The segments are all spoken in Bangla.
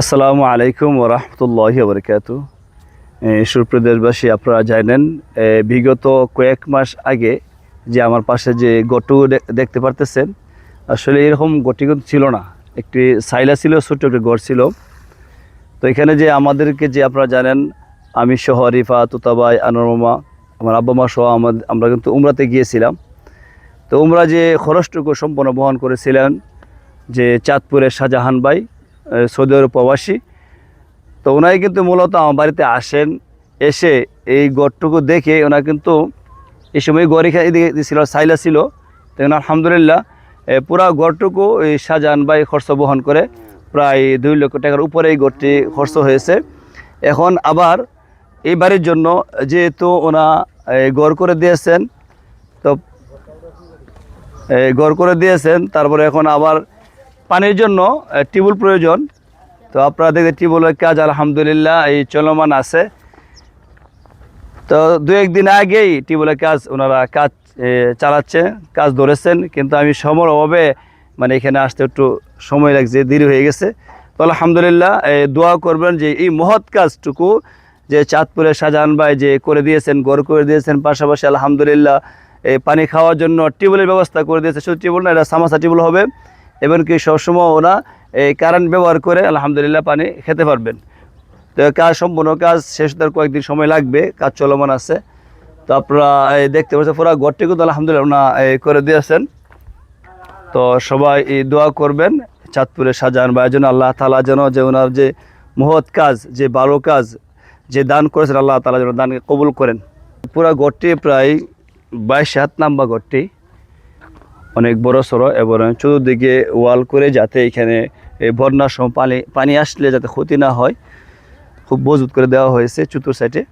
আসসালামু আলাইকুম ওরহমতুল্লাহ বরকাত। সুপ্রদেশবাসী আপনারা জানেন বিগত কয়েক মাস আগে যে আমার পাশে যে গটু দেখতে পারতেছেন, আসলে এরকম গটি কিন্তু ছিল না। একটি সাইলা ছিল, ছোট্ট একটি গড় ছিল। তো এখানে যে আমাদেরকে যে আপনারা জানেন, আমি সহ রিফা, তুতাবাই আনোরমা আমার আব্বা মা সহ আমাদের আমরা কিন্তু উমরাতে গিয়েছিলাম। তো উমরা যে খরচটুকু সম্পূর্ণ বহন করেছিলেন, যে চাঁদপুরের শাহজাহান ভাই সৌদি আরব প্রবাসী। তো ওনাই কিন্তু মূলত আমার বাড়িতে আসেন এসে এই গড়টুকু দেখে ওনার কিন্তু এই সময় গড় এখানে ছিল সাইলা ছিল। তখন আলহামদুলিল্লাহ পুরা গড়টুকু এই শাহজাহান ভাই খরচ বহন করে প্রায় দুই লক্ষ টাকার উপরে এই গড়টি খরচ হয়েছে। এখন আবার এই বাড়ির জন্য যেহেতু ওনা এই, গড় করে দিয়েছেন তো এই গড় করে দিয়েছেন তারপরে এখন আবার পানির জন্য টিউবওয়েল প্রয়োজন। তো আপনারা দেখতে টিউবওয়েলের কাজ, আলহামদুলিল্লাহ, এই চলমান আছে। তো দু একদিন আগেই টিউবওয়েলের কাজ, ওনারা কাজ চালাচ্ছে, কাজ ধরেছেন। কিন্তু আমি সময়ের অভাবে মানে এখানে আসতে একটু সময় লাগছে, দেরি হয়ে গেছে। তো আলহামদুলিল্লাহ দোয়া করবেন যে এই মহৎ কাজটুকু যে চাঁদপুরের শাহজাহান ভাই যে করে দিয়েছেন, গড় করে দিয়েছেন, পাশাপাশি আলহামদুলিল্লাহ এই পানি খাওয়ার জন্য টিউবওয়েলের ব্যবস্থা করে দিয়েছে। শুধু টিউবওয়েল না, এটা সামাসা টিউবওয়েল হবে। এমনকি সবসময় ওরা এই কারেন্ট ব্যবহার করে আলহামদুলিল্লাহ পানি খেতে পারবেন। তো কাজ সম্পূর্ণ কাজ শেষ হতে কয়েকদিন সময় লাগবে, কাজ চলমান আছে। তো আপনারা দেখতে পাচ্ছেন পুরো ঘরটি কিন্তু আলহামদুলিল্লাহ ওনা করে দিয়েছেন। তো সবাই দোয়া করবেন চাঁদপুরের শাহজাহান ভাইয়ের জন্য আল্লাহ তালা যেন যে ওনার যে মহৎ কাজ, যে ভালো কাজ, যে দান করেছেন আল্লাহ তালা যেন দানকে কবুল করেন। পুরা ঘরটি প্রায় বাইশ হাত নাম্বা ঘরটি। অনেক বড় সড়ো এবং চতুর্দিকে ওয়াল করে যাতে এখানে বন্যার সময় পানি পানি আসলে যাতে ক্ষতি না হয়, খুব মজবুত করে দেওয়া হয়েছে চতুর সাইডে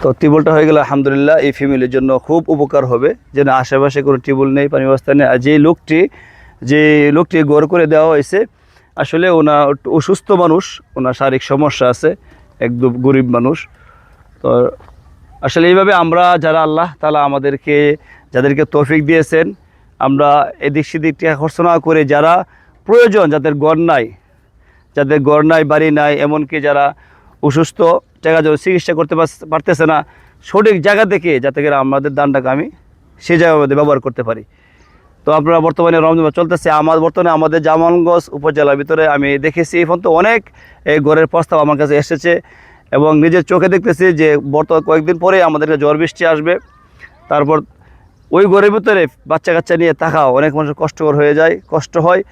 তো টিউবওয়েলটা হয়ে গেলে আলহামদুলিল্লাহ এই ফ্যামিলির জন্য খুব উপকার হবে, যেন আশেপাশে কোনো টিউবওয়েল নেই, পানি ব্যবস্থা নেই। আর যে লোকটি যে লোকটি গড় করে দেওয়া হয়েছে, আসলে ওনার অসুস্থ মানুষ, ওনার শারীরিক সমস্যা আছে, একদম গরিব মানুষ। তো আসলে এইভাবে আমরা যারা আল্লাহ তালা আমাদেরকে, যাদেরকে তৌফিক দিয়েছেন, আমরা এদিক সেদিক খরচ করে যারা প্রয়োজন, যাদের গড় নাই, যাদের গড় নাই, বাড়ি নাই, এমনকি যারা অসুস্থ টাকা জন্য চিকিৎসা করতে পারতেছে না, সঠিক জায়গা থেকে যাতে করে আমাদের দানটাকে আমি সেই জায়গার মধ্যে ব্যবহার করতে পারি। তো আপনারা বর্তমানে রমজান চলতেছে, আমার বর্তমানে আমাদের জামালগঞ্জ উপজেলার ভিতরে আমি দেখেছি এই পর্যন্ত অনেক এই ঘরের প্রস্তাব আমার কাছে এসেছে। এবং নিজের চোখে দেখতেছি যে বর্তমান কয়েকদিন পরে আমাদেরকে জ্বর বৃষ্টি আসবে। তারপর ওই ঘরের ভিতরে বাচ্চা কাচ্চা নিয়ে থাকা অনেক মানুষের কষ্টকর হয়ে যায়, কষ্ট হয়।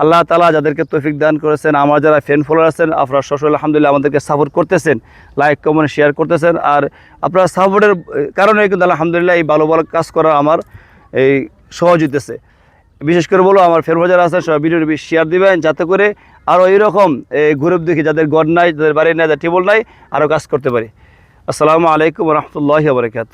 আল্লাহ তালা যাদেরকে তৌফিক দান করেছেন, আমার যারা ফ্যান ফলোয়ার আছেন, আপনারা শ্বশুর আলহামদুলিল্লাহ আমাদেরকে সাপোর্ট করতেছেন লাইক কমেন্ট শেয়ার করতেছেন। আর আপনারা সাপোর্টের কারণে কিন্তু আলহামদুলিল্লাহ এই ভালো ভালো কাজ করা আমার এই সহজ হইতেছে। বিশেষ করে বলো, আমার ফের বাজার আছে সবাই ভিডিওটি শেয়ার দিবেন, যাতে করে আরও এইরকম এই গ্রুপ দেখি যাদের গড় নাই, যাদের বাড়ি নাই, যাদের টেবল নাই আরও কাজ করতে পারি। আসসালামু আলাইকুম রহমতুল্লাহ বরকাত